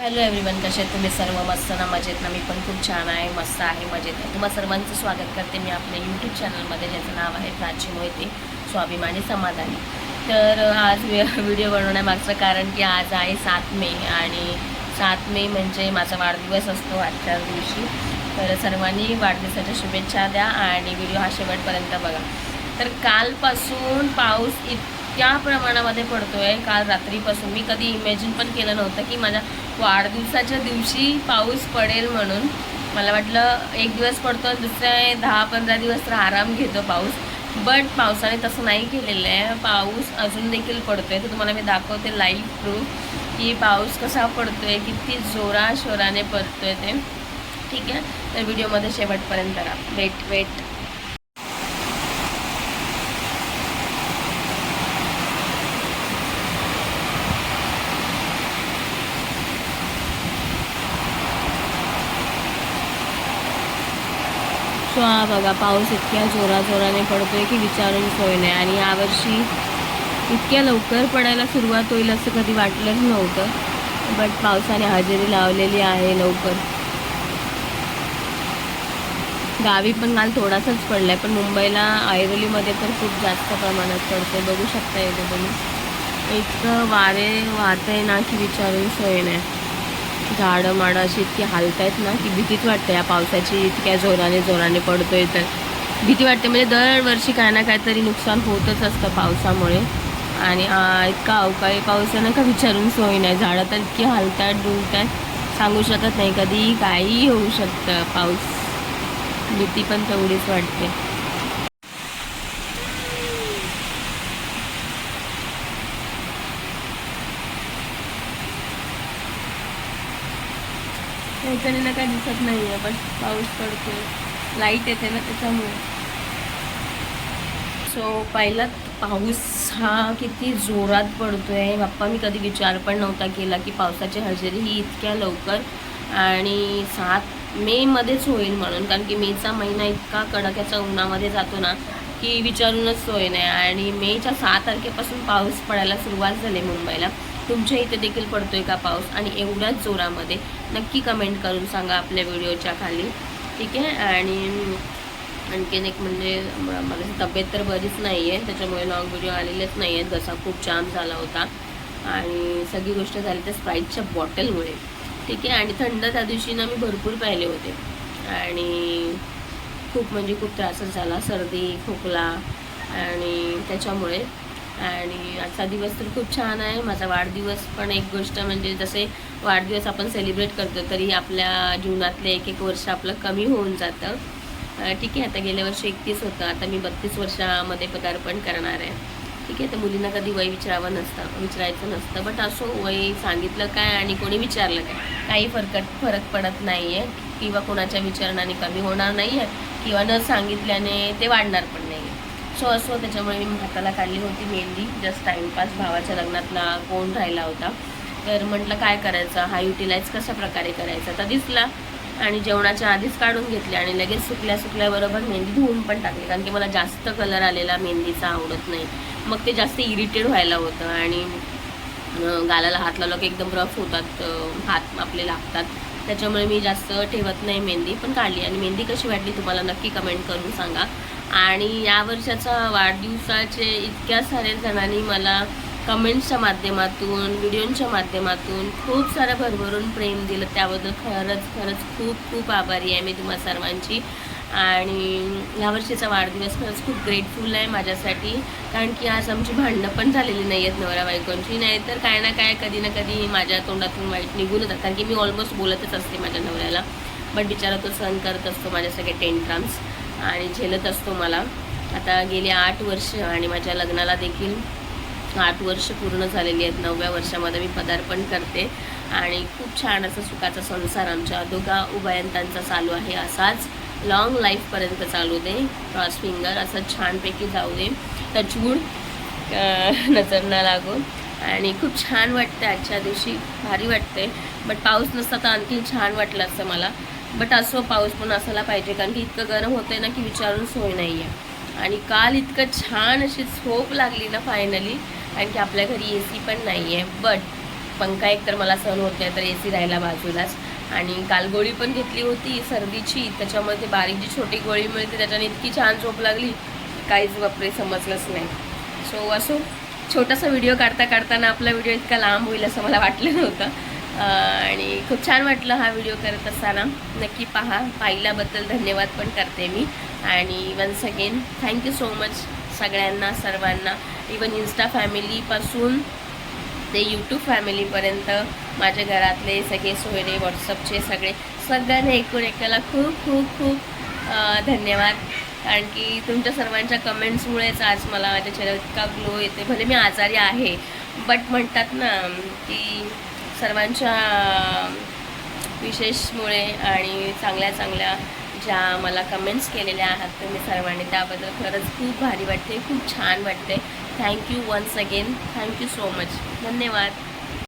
Hello everyone कसे आहेत तुम्ही सर्व? मस्त ना मजेत ना? मी पण खूप छान आहे मस्त आहे मजेत आहे. तुम्हा सर्वांचं स्वागत करते मी आपल्या यूट्यूब चॅनलमध्ये ज्याचं नाव आहे प्राची मोहिते स्वाभिमानी समाधानी. तर आज व्हिडिओ बनवण्यामागचं कारण की आज आहे सात मे आणि सात मे म्हणजे माझा वाढदिवस असतो आजच्या दिवशी. तर सर्वांनी वाढदिवसाच्या शुभेच्छा द्या आणि व्हिडिओ हा शेवटपर्यंत बघा. तर कालपासून पाऊस इतक्या प्रमाणामध्ये पडतो आहे काल रात्रीपासून मी कधी इमॅजिन पण केलं नव्हतं की माझ्या वाढदिवसाच्या दिवशी पाऊस पडेल म्हणून. मला वाटलं एक दिवस पडतो दुसऱ्या दहा पंधरा दिवस तर आराम घेतो पाऊस. बट पावसाने तसं नाही केलेलं आहे. पाऊस अजून देखील पडतो आहे तर तुम्हाला मी दाखवते लाईव्ह प्रूफ की पाऊस कसा पडतो आहे किती जोराशोराने पडतो आहे ते. ठीक आहे? तर व्हिडिओमध्ये शेवटपर्यंत करा वेट वेट किंवा बघा पाऊस इतक्या जोरा जोराने पडतोय की विचारून सोय नाही. आणि यावर्षी इतक्या लवकर पडायला सुरुवात होईल असं कधी वाटलंच नव्हतं. बट पावसाने हजेरी लावलेली आहे लवकर. गावी पण काल थोडासाच पडलाय पण मुंबईला ऐरोलीमध्ये तर खूप जास्त प्रमाणात पडतोय. बघू शकता येते तुम्ही. इतकं वारे वाहत आहे ना की विचारून सोय नाही. झाडं माडं अशी इतकी हालत आहेत ना की भीतीच वाटते या पावसाची. इतक्या जोराने जोराने पडतोय तर. भीती वाटते. म्हणजे दरवर्षी काय ना काहीतरी नुकसान होतच असतं पावसामुळे. आणि इतका अवकाळी पाऊस आहे ना का विचारून सोय नाही. झाडं तर इतकी हालतात आहेत सांगू शकत नाही. कधी काहीही होऊ शकतं पाऊस. भीती पण तेवढीच वाटते. त्याच्याने काय दिसत नाही आहे पण पाऊस पडतो लाइट येते ना त्याच्यामुळे. सो पहिला पाऊस हा किती जोरात पडतो आहे बाप्पा मी कधी विचार पण नव्हता केला की पावसाची हजेरी ही इतक्या लवकर आणि सात मेमध्येच होईल म्हणून. कारण की मेचा महिना इतका कडाक्याच्या उन्हामध्ये जातो ना की विचारूनच सोय नाही. आणि मेच्या सहा तारखेपासून पाऊस पडायला सुरुवात झाली मुंबईला. तुमच्या इथे देखील पडतोय का पाऊस आणि एवढ्याच जोरामध्ये नक्की कमेंट करून सांगा आपल्या व्हिडिओच्या खाली. ठीक आहे? आणि आणखीन एक म्हणजे मला तब्येत तर बरीच नाही आहे त्याच्यामुळे लॉंग व्हिडिओ आलेलेच नाही आहेत जसा खूप जाम झाला होता. आणि सगळी गोष्ट झाली त्या स्प्राईटच्या बॉटलमुळे ठीक आहे? आणि थंड त्या दिवशी ना मी भरपूर पाहिले होते. आणि खूप म्हणजे खूप त्रासच झाला. सर्दी खोकला आणि त्याच्यामुळे आणि आजचा दिवस तर खूप छान आहे. माझा वाढदिवस पण एक गोष्ट म्हणजे जसे वाढदिवस आपण सेलिब्रेट करतो तरी आपल्या जीवनातले एक एक वर्ष आपलं कमी होऊन जातं. ठीक आहे आता गेल्या वर्षी एकतीस होतं. आता मी बत्तीस वर्षामध्ये पदार्पण करणार आहे. ठीक आहे तर मुलींना कधी वय विचारावं नसतं विचारायचं नसतं. बट असो वय सांगितलं काय आणि कोणी विचारलं काय काही फरक फरक पडत नाही आहे किंवा कोणाच्या विचारणाने कमी होणार नाही आहे किंवा न सांगितल्याने ते वाढणार पण नाही आहे सो असं त्याच्यामुळे मी हाताला काढली होती मेहंदी जस्ट टाईमपास भावाच्या लग्नातला कोण राहिला होता. तर म्हटलं काय करायचं? हा युटिलाइज कशा प्रकारे करायचा? तर दिसला. आणि जेवणाच्या आधीच काढून घेतले आणि लगेच सुकल्या सुकल्याबरोबर मेहंदी धुवून पण टाकली. कारण की मला जास्त कलर आलेला मेहंदीचा आवडत नाही. मग ते जास्त इरिटेड व्हायला होतं. आणि गालाला हात लावला की एकदम रफ होतात. हात आपले लागतात. त्याच्यामुळे मी जास्त ठेवत नाही मेहंदी. पण काढली. आणि मेहंदी कशी वाटली तुम्हाला? नक्की कमेंट करून सांगा. आणि या वर्षाचा वाढदिवसाचे इतक्या साऱ्या जणांनी मला कमेंट्सच्या माध्यमातून व्हिडिओंच्या माध्यमातून खूप सारं भरभरून प्रेम दिलं. त्याबद्दल खरंच खरंच खूप खूप आभारी आहे मी तुम्हा सर्वांची. आणि यावर्षीचा वाढदिवस खरंच खूप ग्रेटफुल आहे माझ्यासाठी. कारण की आज आमची भांडणं पण झालेली नाही आहेत नवरा बायकोंची. नाही तर काय ना काय कधी ना कधी माझ्या तोंडातून वाईट निघून जातात. कारण की मी ऑलमोस्ट बोलतच असते माझ्या नवऱ्याला. बट बिचारा तो सहन करत असतो माझ्या सगळे टेंट्राम्स आणि झेलत असतो मला. आता गेली आठ वर्ष आणि माझ्या लग्नाला देखील आठ वर्ष पूर्ण झालेली आहेत. नवव्या वर्षामध्ये मी पदार्पण करते. आणि खूप छान असा सुखाचा संसार आमच्या दोघा उभयंतांचा चालू आहे. असाच लॉंग लाईफपर्यंत चालू दे. क्रॉस फिंगर असं छानपैकी जाऊ दे. टचवूड नजर न लागो. आणि खूप छान वाटतं आजच्या दिवशी. भारी वाटते बट पाऊस नसता तर आणखी छान वाटलं असं मला. बट असो पाऊस पण असायला पाहिजे कारण की इतकं गरम होतंय ना की विचारून सोय नाही आहे आणि काल इतकं छान अशी झोप लागली ना फायनली कारण की आपल्या घरी ए सी पण नाही आहे बट पंखा एक तर मला सहन होत नाही तर ए सी राहिला बाजूलाच. आणि काल गोळी पण घेतली होती सर्दीची त्याच्यामुळे ते बारीक जी छोटी गोळी मिळते त्याच्याने इतकी छान झोप लागली काहीच बापरे समजलंच नाही. सो असो छोटासा व्हिडिओ काढता काढताना आपला व्हिडिओ इतका लांब होईल असं मला वाटलं नव्हतं. आणि खूप छान वाटलं हा व्हिडिओ करत असताना. नक्की पहा. पाहिल्याबद्दल धन्यवाद पण करते मी. आणि once again thank you so much सगळ्यांना सर्वांना. इवन इन्स्टा फॅमिलीपासून ते यूट्यूब फॅमिलीपर्यंत माझ्या घरातले सगळे सोयरे व्हॉट्सअपचे सगळे सगळ्यांना एकूण एकाला खूप खूप खूप धन्यवाद. कारण की तुमच्या सर्वांच्या कमेंट्समुळेच आज मला माझ्या चेहऱ्यावर इतका ग्लो येते भले मी आजारी आहे बट म्हणतात ना की सर्वांच्या विशेषमुळे आणि चांगल्या चांगल्या ज्या मला कमेंट्स केलेल्या आहात तुम्ही सर्वांनी त्याबद्दल खरंच खूप भारी वाटते खूप छान वाटते. Thank you once again thank you so much धन्यवाद.